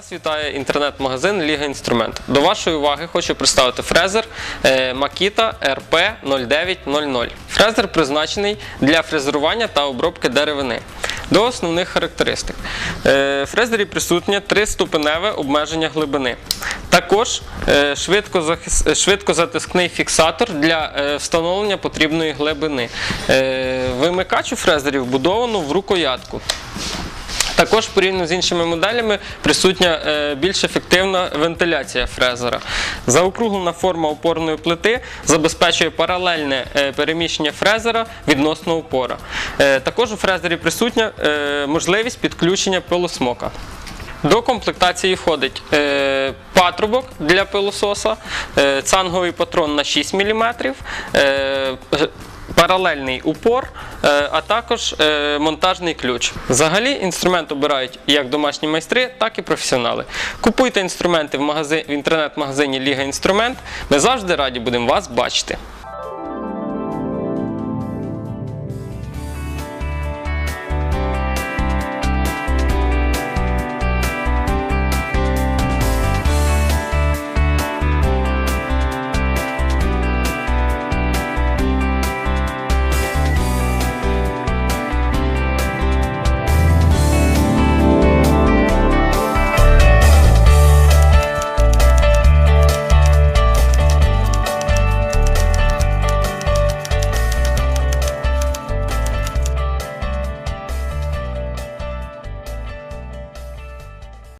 Вас вітає інтернет-магазин Ліга Інструмент. До вашої уваги хочу представити фрезер е, Makita RP 0900. Фрезер призначений для фрезерування та обробки деревини. До основних характеристик. Е, В фрезері присутнє триступеневе обмеження глибини. Також е, швидкозатискний фіксатор для встановлення потрібної глибини. Вимикач у фрезері вбудовано в рукоятку. Також порівняно з іншими моделями присутня е, більш ефективна вентиляція фрезера. Заокруглена форма опорної плити забезпечує паралельне е, переміщення фрезера відносно опора. Е, Також у фрезері присутня можливість підключення пилосмока. До комплектації входить е, патрубок для пилососа, е, цанговий патрон на 6 мм, е, паралельний упор, е, а також е, монтажний ключ. Взагалі інструмент обирають як домашні майстри, так і професіонали. Купуйте інструменти в, магазин, в інтернет-магазині Ліга Інструмент. Ми завжди раді будемо вас бачити.